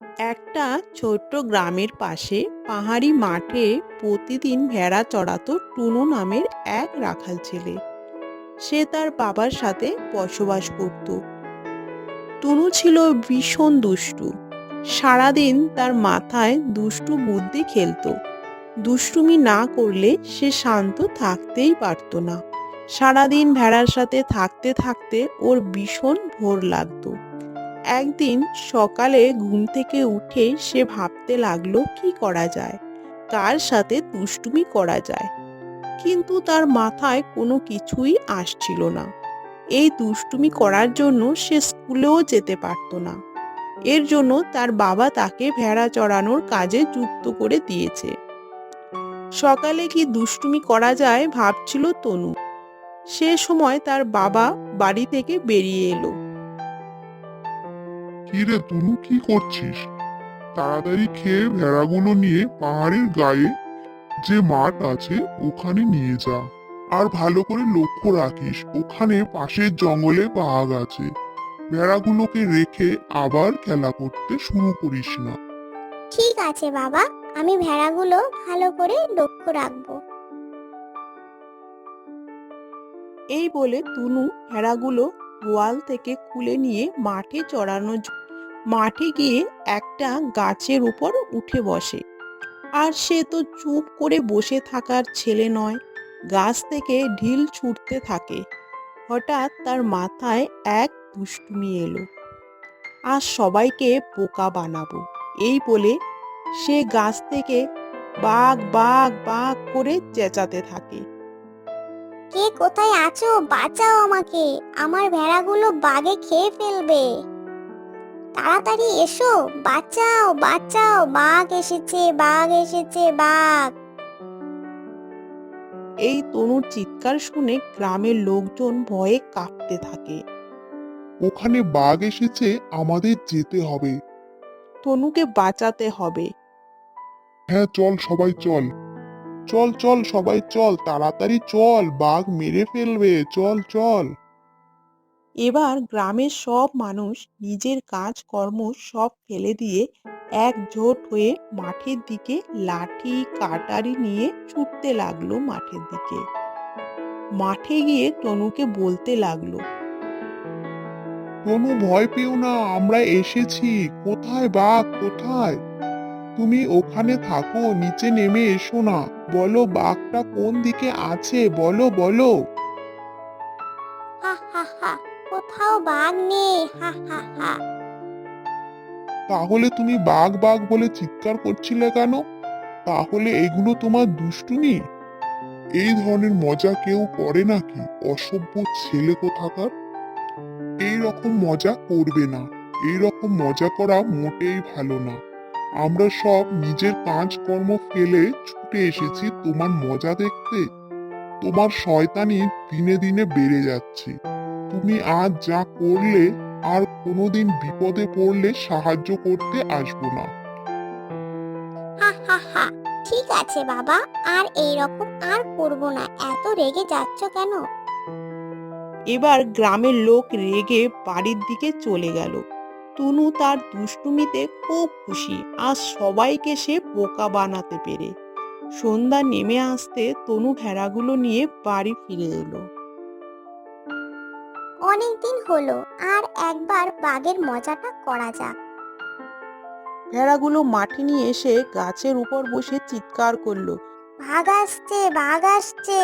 একটা ছোট্ট গ্রামের পাশে পাহাড়ি মাঠে প্রতিদিন ভেড়া চড়াতো টুনু নামের এক রাখাল ছেলে। সে তার বাবার সাথে বসবাস করত। টুনু ছিল ভীষণ দুষ্টু। সারাদিন তার মাথায় দুষ্টু বুদ্ধি খেলতো। দুষ্টুমি না করলে সে শান্ত থাকতেই পারতো না। সারাদিন ভেড়ার সাথে থাকতে থাকতে ওর ভীষণ ভোর লাগতো। একদিন সকালে ঘুম থেকে উঠে সে ভাবতে লাগল, কি করা যায়? কার সাথে দুষ্টুমি করা যায়। কিন্তু তার মাথায় কোনো কিছুই আসছিল না। এই দুষ্টুমি করার জন্য সে স্কুলেও যেতে পারতো না। এর জন্য তার বাবা তাকে ভেড়া চড়ানোর কাজে যুক্ত করে দিয়েছে। সকালে কি দুষ্টুমি করা যায় ভাবছিল তনু। সে সময় তার বাবা বাড়ি থেকে বেরিয়ে এলো। কি রে তুনু কি করছিস? তাড়াতাড়ি খেয়ে ভেড়াগুলো নিয়ে পাহাড়ের গায়ে যে মাঠ আছে ওখানে নিয়ে যা। আর ভালো করে লক্ষ্য রাখিস ওখানে পাশের জঙ্গলে বাঘ আছে। ভেড়াগুলোকে রেখে আবার খেলা করতে শুরু করিস না। ঠিক আছে বাবা আমি ভেড়াগুলো ভালো করে লক্ষ্য রাখব। এই বলে তুনু ভেড়াগুলো গোয়াল থেকে খুলে নিয়ে মাঠে চড়ানো মাঠে গিয়ে একটা গাছের উপর উঠে বসে। আর সে তো চুপ করে বসে থাকার ছেলে নয়, গাছ থেকে ঢিল ছুটতে থাকে। হঠাৎ তার মাথায় এক দুষ্টুমি এলো। আর সবাইকে বোকা বানাবো। এই বলে সে গাছ থেকে বাঘ বাঘ বাঘ করে চেঁচাতে থাকে। কে কোথায় আছো? বাঁচাও আমাকে। আমার ভেড়াগুলো বাগে খেয়ে ফেলবে। তাড়াতাড়ি এসো। বাঁচাও বাঁচাও। বাঘ এসেছে বাঘ এসেছে বাঘ। এই তনুর চিৎকার শুনে গ্রামের লোকজন ভয়ে কাঁপতে থাকে। ওখানে বাঘ এসেছে আমাদের যেতে হবে। তনুকে বাঁচাতে হবে। হ্যাঁ চল সবাই চল। চল চল সবাই চল তাড়াতাড়ি চল বাঘ মেরে ফেলবে চল চল। এবার গ্রামের সব মানুষ নিজের কাজকর্ম সব ফেলে দিয়ে একজোট হয়ে মাঠের দিকে লাঠি কাটারি নিয়ে ছুটতে লাগল মাঠের দিকে। মাঠে গিয়ে তনুকে বলতে লাগল তনু ভয় পেও না আমরা এসেছি। কোথায় বাঘ? কোথায়? তুমি ওখানে থাকো নিচে নেমে এসো না। বলো বাঘটা কোন দিকে আছে? বলো বলো। হা হা হা কোথাও বাঘ নেই। হা হা হা তাহলে তুমি বাঘ বাঘ বলে চিৎকার করছিলে কেন? তাহলে এগুলো তোমার দুষ্টুমি? এই ধরনের মজা কেউ করে নাকি? অসভ্য ছেলে কোথাকার? এই রকম মজা করবে না। এই রকম মজা করা মোটেই ভালো না। আমরা সব নিজের কাজকর্ম ফেলে ছুটে এসেছি তোমার মজা দেখতে। তোমার শয়তানি দিনে দিনে বেড়ে যাচ্ছে। তুমি আজ যা করলে আর কোনোদিন বিপদে পড়লে সাহায্য করতে আসব না। হা হা হা। ঠিক আছে বাবা আর এই রকম আর করব না। এত রেগে যাচ্ছ কেন? এবার গ্রামের লোক রেগে বাড়ির দিকে চলে গেল। তনু তার দুষ্টুমিতে খুব খুশি। আর সবাইকে সে বোকা বানাতে পেরে। সন্ধ্যা নেমে আসতে তনু ভেড়াগুলো নিয়ে বাড়ি ফিরে এলো। অনেকদিন হলো আর একবার বাঘের মজাটা করা যাক। ভেড়াগুলো মাঠে নিয়ে এসে গাছের উপর বসে চিৎকার করল। বাঘ আসছে বাঘ আসছে।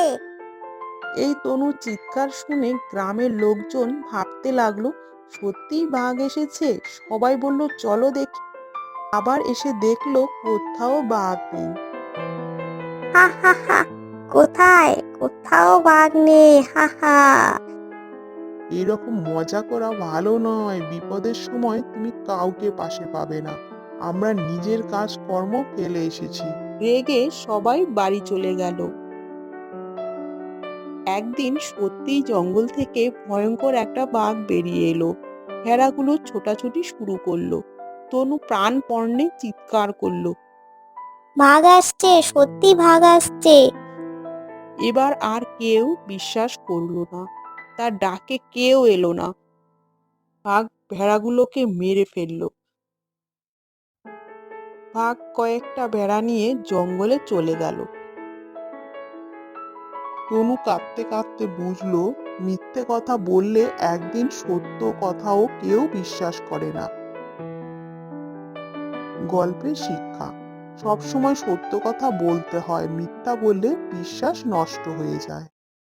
এই তনু চিৎকার শুনে গ্রামের লোকজন ভাবতে লাগল সত্যিই বাঘ এসেছে? সবাই বলল চলো দেখি। আবার এসে দেখল কোথাও বাঘ নেই। হা হা হা কোথায়? কোথাও বাঘ নেই হা হা। এরকম মজা করা ভালো নয়। বিপদের সময় তুমি কাউকে পাশে পাবে না। আমরা নিজের কাজ কর্ম ফেলে এসেছি। রেগে সবাই বাড়ি চলে গেল। একদিন সত্যিই জঙ্গল থেকে ভয়ঙ্কর একটা বাঘ বেরিয়ে এলো। ভেড়াগুলো ছোটাছুটি শুরু করল। তনু প্রাণপণে চিৎকার করল বাঘ আসছে সত্যি বাঘ আসছে! এবার আর কেউ বিশ্বাস করল না। তার ডাকে কেউ এলো না। বাঘ ভেড়াগুলোকে মেরে ফেলল। বাঘ কয়েকটা ভেড়া নিয়ে জঙ্গলে চলে গেল। তনু কাঁদতে কাঁদতে বুঝলো, মিথ্যে কথা বললে একদিন সত্য কথাও কেউ বিশ্বাস করে না। গল্পের শিক্ষা, সবসময় সত্য কথা বলতে হয়, মিথ্যা বললে বিশ্বাস নষ্ট হয়ে যায়।